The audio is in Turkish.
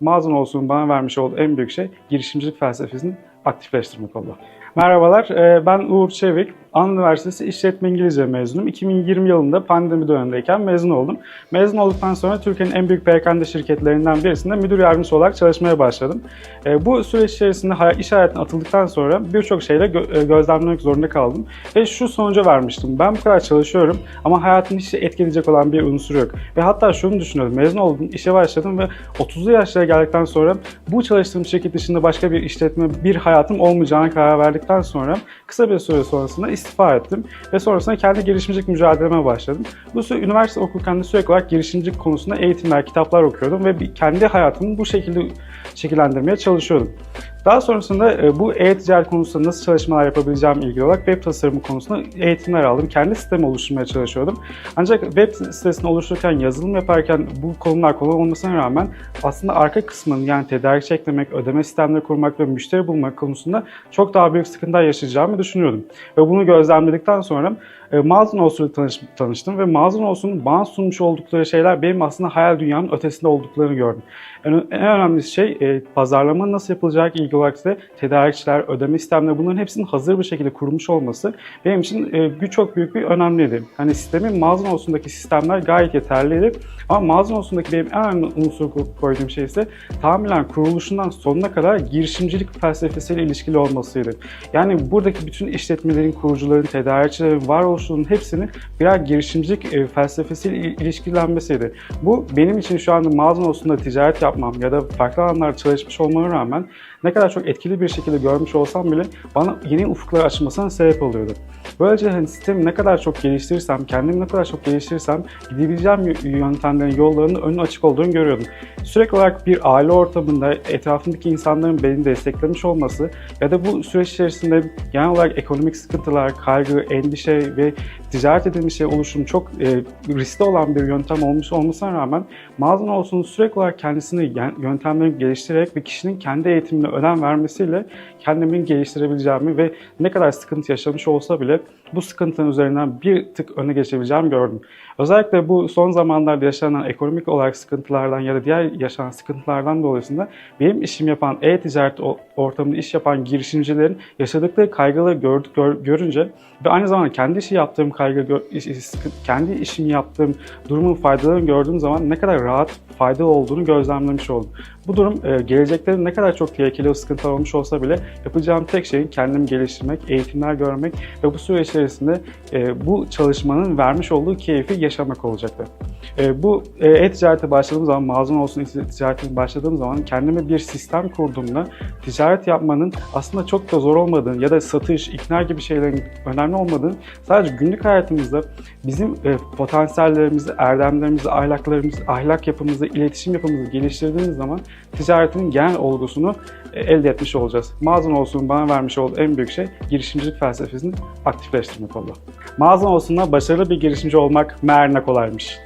Mağazan olsun bana vermiş olduğu en büyük şey girişimcilik felsefesini aktifleştirmek oldu. Merhabalar, e, ben Uğur Çevik. Anadolu Üniversitesi İşletme İngilizce mezunum. 2020 yılında pandemi dönemindeyken mezun oldum. Mezun olduktan sonra Türkiye'nin en büyük perakende şirketlerinden birisinde müdür yardımcısı olarak çalışmaya başladım. E, Bu süreç içerisinde iş hayatına atıldıktan sonra birçok şeyle e, gözlemlemek zorunda kaldım. Ve şu sonuca varmıştım. Ben bu kadar çalışıyorum ama hayatımı hiç etkileyecek olan bir unsur yok. Ve hatta şunu düşünüyordum. Mezun oldum, işe başladım ve 30'lu yaşlara geldikten sonra bu çalıştığım şirket dışında başka bir işletme, bir hayatım olmayacağına karar verdikten sonra kısa bir süre sonrasında istifa ettim ve sonrasında kendi girişimcilik mücadeleme başladım. Bu süre üniversite okurken de sürekli olarak girişimcilik konusunda eğitimler, kitaplar okuyordum ve kendi hayatımı bu şekilde şekillendirmeye çalışıyordum. Daha sonrasında e, bu e-ticaret konusunda nasıl çalışmalar yapabileceğim ilgili olarak web tasarımı konusunda eğitimler aldım. Kendi sistemi oluşturmaya çalışıyordum. Ancak web sitesini oluştururken, yazılım yaparken bu konular kolay olmasına rağmen aslında arka kısmını yani tedarikçi eklemek, ödeme sistemleri kurmak ve müşteri bulmak konusunda çok daha büyük sıkıntılar yaşayacağımı düşünüyordum. Ve bunu gözlemledikten sonra e, Mağazan Olsun'la tanış, tanıştım ve Mağazan Olsun'un bana sunmuş oldukları şeyler benim aslında hayal dünyamın ötesinde olduklarını gördüm. En, en önemli şey e, pazarlama nasıl yapılacak ilgili ise tedarikçiler, ödeme sistemleri bunların hepsinin hazır bir şekilde kurulmuş olması benim için e, çok büyük bir önemliydi. Hani sistemin Mağazan Olsun'daki sistemler gayet yeterliydi ama Mağazan Olsun'daki benim en önemli unsur koyduğum şey ise tamamen kuruluşundan sonuna kadar girişimcilik felsefesiyle ilişkili olmasıydı. Yani buradaki bütün işletmelerin, kurucuların, tedarikçilerin, varoluşlarının hepsinin birer girişimcilik e, felsefesiyle il- ilişkilenmesiydi. Bu benim için şu anda mağazan olsun ticaret yapmam ya da farklı alanlarda çalışmış olmama rağmen ne kadar çok etkili bir şekilde görmüş olsam bile bana yeni ufuklar açmasına sebep oluyordu. Böylece hani sistemi ne kadar çok geliştirirsem, kendimi ne kadar çok geliştirirsem gidebileceğim yöntemlerin, yollarının önü açık olduğunu görüyordum. Sürekli olarak bir aile ortamında etrafındaki insanların beni desteklemiş olması ya da bu süreç içerisinde genel olarak ekonomik sıkıntılar, kaygı, endişe ve ticaret edilmiş şey oluşum çok e, riskli olan bir yöntem olmuş olmasına rağmen mağazan olsun sürekli olarak kendisini yöntemlerini geliştirerek ve kişinin kendi eğitimine önem vermesiyle kendimi geliştirebileceğimi ve ne kadar sıkıntı yaşamış olsa bile bu sıkıntının üzerinden bir tık öne geçebileceğimi gördüm. Özellikle bu son zamanlarda yaşanan ekonomik olarak sıkıntılardan ya da diğer yaşanan sıkıntılardan dolayısıyla benim işim yapan e-ticaret ortamında iş yapan girişimcilerin yaşadıkları kaygıları gördük, gör- görünce ve aynı zamanda kendi işi yaptığım kaygı, kendi işimi yaptığım durumun faydalarını gördüğüm zaman ne kadar rahat, faydalı olduğunu gözlemlemiş oldum. Bu durum e, gelecekte ne kadar çok tehlikeli sıkıntılar olmuş olsa bile yapacağım tek şey kendimi geliştirmek, eğitimler görmek ve bu süre içerisinde e, bu çalışmanın vermiş olduğu keyfi yaşamak olacaktı. E, bu e, e-ticarete başladığım zaman, mağazan olsun e-ticaretine başladığım zaman kendime bir sistem kurduğumda ticaret yapmanın aslında çok da zor olmadığını ya da satış, ikna gibi şeylerin önemli olmadığını sadece günlük hayatımızda bizim e, potansiyellerimizi, erdemlerimizi, ahlaklarımızı, ahlak yapımızı, iletişim yapımızı geliştirdiğimiz zaman ticaretin genel olgusunu e, elde etmiş olacağız. Mağazan olsun bana vermiş olduğu en büyük şey girişimcilik felsefesini aktifleştirmek oldu. Mağazan olsunla başarılı bir girişimci olmak meğer ne kolaymış.